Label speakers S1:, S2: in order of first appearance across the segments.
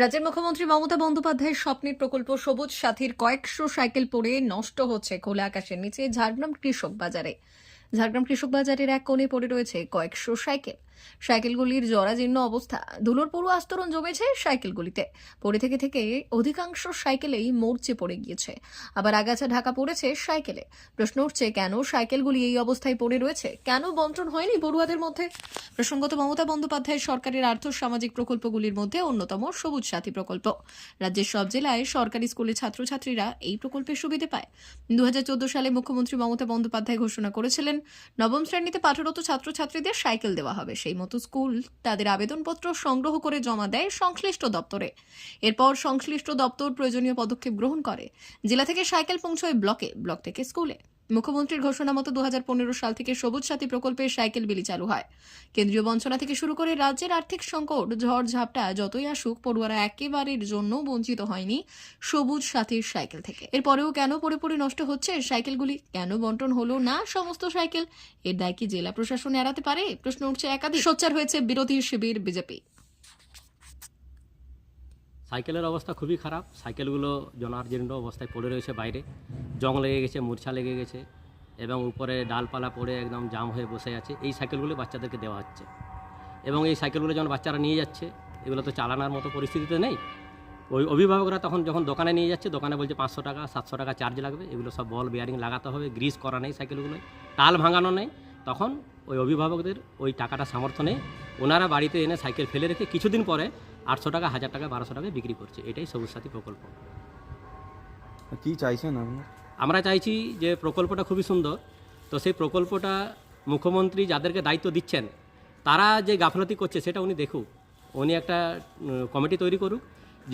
S1: রাজ্যের মুখ্যমন্ত্রী মমতা বন্দ্যোপাধ্যায়ের স্বপ্নের প্রকল্প সবুজ সাথীর কয়েকশো সাইকেল পড়ে নষ্ট হচ্ছে খোলা আকাশের নিচে ঝাড়গ্রাম কৃষক বাজারে। ঝাড়গ্রাম কৃষক বাজারের এক কোণে পড়ে রয়েছে কয়েকশো সাইকেল। সাইকেলগুলির জরাজীর্ণ অবস্থা। ধুলোর পুরো আস্তরণ জমেছে সাইকেলগুলিতে। পড়ে থেকে থেকে অধিকাংশ সাইকেলেই মরচে পড়ে গিয়েছে। আবার আগাছা ঢাকা পড়েছে সাইকেলে। প্রশ্ন উঠছে, কেন সাইকেলগুলি এই অবস্থায় পড়ে রয়েছে? কেন বন্টন হয়নি পড়ুয়াদের মধ্যে? প্রসঙ্গত মমতা বন্দ্যোপাধ্যায় সরকারের আর্থ সামাজিক প্রকল্পগুলির মধ্যে অন্যতম সবুজ সাথী প্রকল্প। রাজ্যের সব জেলায় সরকারি স্কুলের ছাত্রছাত্রীরা এই প্রকল্পের সুবিধে পায়। দু হাজার চোদ্দ সালে মুখ্যমন্ত্রী মমতা বন্দ্যোপাধ্যায় ঘোষণা করেছিলেন, নবম শ্রেণীতে পাঠরত ছাত্রছাত্রীদের সাইকেল দেওয়া হবে। সেই মতো স্কুল তাদের আবেদনপত্র সংগ্রহ করে জমা দেয় সংশ্লিষ্ট দপ্তরে। এরপর সংশ্লিষ্ট দপ্তর প্রয়োজনীয় পদক্ষেপ গ্রহণ করে। জেলা থেকে সাইকেল পৌঁছয় ব্লকে, ব্লক থেকে স্কুলে। মুখ্যমন্ত্রীর ঘোষণা মতো দুহাজার পনেরো সাল থেকে সবুজ সাথী প্রকল্পের সাইকেল বিলি চালু হয়। কেন্দ্রীয় বঞ্চনা থেকে শুরু করে রাজ্যের আর্থিক সংকট, ঝড় ঝাপটা যতই আসুক, পড়ুয়ারা একেবারের জন্য বঞ্চিত হয়নি সবুজ সাথীর সাইকেল থেকে। এরপরেও কেন পড়ে পড়ে নষ্ট হচ্ছে সাইকেলগুলি? কেন বন্টন হলো না সমস্ত সাইকেল? এর দায় কি জেলা প্রশাসন এড়াতে পারে? প্রশ্ন উঠছে একাধিক। সোচ্চার হয়েছে বিরোধী শিবির বিজেপি।
S2: সাইকেলের অবস্থা খুবই খারাপ। সাইকেলগুলো জনার্জীর্ণ অবস্থায় পড়ে রয়েছে বাইরে। জং লেগে গেছে, মূর্ছা লেগে গেছে এবং উপরে ডালপালা পড়ে একদম জাম হয়ে বসে আছে। এই সাইকেলগুলো বাচ্চাদেরকে দেওয়া হচ্ছে। এবং এই সাইকেলগুলো যখন বাচ্চারা নিয়ে যাচ্ছে, এগুলো তো চালানোর মতো পরিস্থিতিতে নেই। ওই অভিভাবকরা তখন যখন দোকানে নিয়ে যাচ্ছে, দোকানে বলছে পাঁচশো টাকা, সাতশো টাকা চার্জ লাগবে। এগুলো সব বল বিয়ারিং লাগাতে হবে গ্রিস করা নেই সাইকেলগুলোয়। তাল ভাঙানো নেই। তখন ওই অভিভাবকদের ওই টাকাটা সামর্থ্য নেই। ওনারা বাড়িতে এনে সাইকেল ফেলে রেখে কিছুদিন পরে আটশো টাকা হাজার টাকা বারোশো টাকা বিক্রি করছে। এটাই সবুজ সাথী প্রকল্প।
S3: কি চাইছেন আপনি
S2: আমরা চাইছি যে প্রকল্পটা খুবই সুন্দর। তো সেই প্রকল্পটা মুখ্যমন্ত্রী যাদেরকে দায়িত্ব দিচ্ছেন তারা যে গাফলতি করছে সেটা উনি দেখুক। উনি একটা কমিটি তৈরি করুক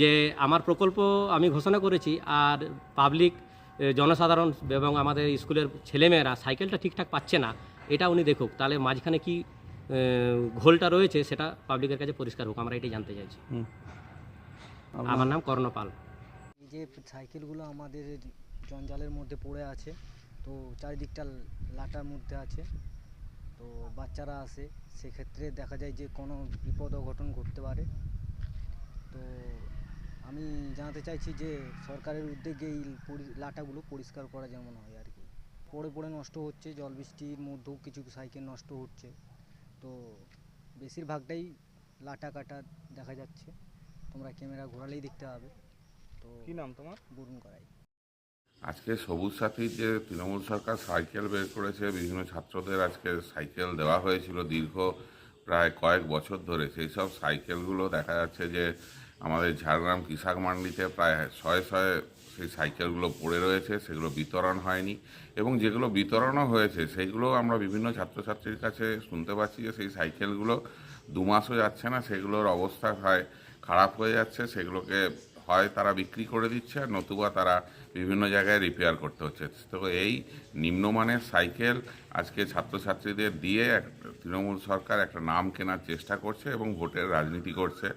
S2: যে আমার প্রকল্প আমি ঘোষণা করেছি আর পাবলিক জনসাধারণ এবং আমাদের স্কুলের ছেলেমেয়েরা সাইকেলটা ঠিকঠাক পাচ্ছে না। এটা উনি দেখুক। তাহলে মাঝখানে কি ঘোলটা রয়েছে সেটা পাবলিকের কাছে পরিষ্কার হোক আমরা এটাই জানতে চাইছি। আমার নাম কর্ণপাল
S4: এই যে সাইকেলগুলো আমাদের জঞ্জালের মধ্যে পড়ে আছে তো চারিদিকটা লাটার মধ্যে আছে তো বাচ্চারা আসে সেক্ষেত্রে দেখা যায় যে কোনো বিপদ অঘটন ঘটতে পারে। তো আমি জানাতে চাইছি যে সরকারের উদ্যোগে এই পরি- লাটাগুলো পরিষ্কার করা যেমন হয় আর কি। পড়ে পড়ে নষ্ট হচ্ছে জল বৃষ্টির মধ্যেও কিছু সাইকেল নষ্ট হচ্ছে। তো বেশিরভাগটাই লাটা কাটা দেখা যাচ্ছে। তোমরা ক্যামেরা ঘোরালেই দেখতে পাবে। তো
S3: কি নাম তোমার?
S4: বরুণ করাই।
S5: আজকে সবুজ সাথী যে তৃণমূল সরকার সাইকেল বের করেছে বিভিন্ন ছাত্রদের আজকে সাইকেল দেওয়া হয়েছিল দীর্ঘ প্রায় কয়েক বছর ধরে। সেই সব সাইকেলগুলো দেখা যাচ্ছে যে আমাদের ঝাড়গ্রাম কৃষক মান্ডিতে প্রায় শয়ে শয়ে সেই সাইকেলগুলো পড়ে রয়েছে, সেগুলো বিতরণ হয়নি এবং যেগুলো বিতরণও হয়েছে, সেইগুলো আমরা বিভিন্ন ছাত্রছাত্রীর কাছে শুনতে পাচ্ছি যে সেই সাইকেলগুলো দু মাসও যাচ্ছে না, সেগুলোর অবস্থা হয় খারাপ হয়ে যাচ্ছে, সেগুলোকে হয় তারা বিক্রি করে দিচ্ছে আর নতুবা তারা বিভিন্ন জায়গায় রিপেয়ার করতে হচ্ছে। তো এই নিম্নমানের সাইকেল আজকে ছাত্রছাত্রীদের দিয়ে এক তৃণমূল সরকার একটা নাম কেনার চেষ্টা করছে এবং ভোটের রাজনীতি করছে।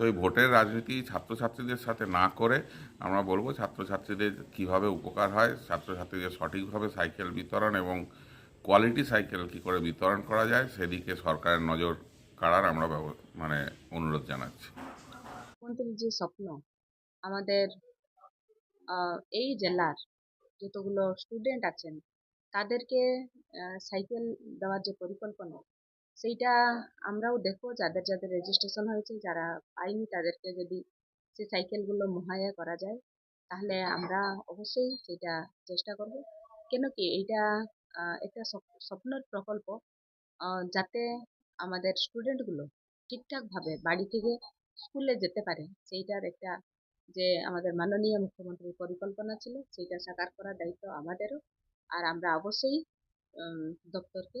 S5: তো এই ভোটের রাজনীতি ছাত্রছাত্রীদের সাথে না করে আমরা বলব ছাত্রছাত্রীদের কীভাবে উপকার হয়, ছাত্রছাত্রীদের সঠিকভাবে সাইকেল বিতরণ এবং কোয়ালিটি সাইকেল কি করে বিতরণ করা যায়, সেদিকে সরকারের নজর কাড়ার আমরা মানে অনুরোধ জানাচ্ছি।
S6: যে স্বপ্ন, আমাদের এই জেলার যতগুলো স্টুডেন্ট আছেন, তাদেরকে সাইকেল দেওয়ার যে পরিকল্পনা সেইটা আমরাও দেখব, যাদের যাদের রেজিস্ট্রেশন হয়েছে, যারা পাইনি তাদেরকে যদি সেই সাইকেলগুলো মুহাইয়া করা যায়, তাহলে আমরা অবশ্যই সেটা চেষ্টা করব। কেন কি এইটা একটা স্বপ- স্বপ্নের প্রকল্প যাতে আমাদের স্টুডেন্টগুলো ঠিকঠাকভাবে বাড়ি থেকে স্কুলে যেতে পারে। সেইটার একটা যে আমাদের মাননীয় মুখ্যমন্ত্রীর পরিকল্পনা ছিল, সেইটা সাকার করার দায়িত্ব আমাদেরও। আর আমরা অবশ্যই দপ্তরকে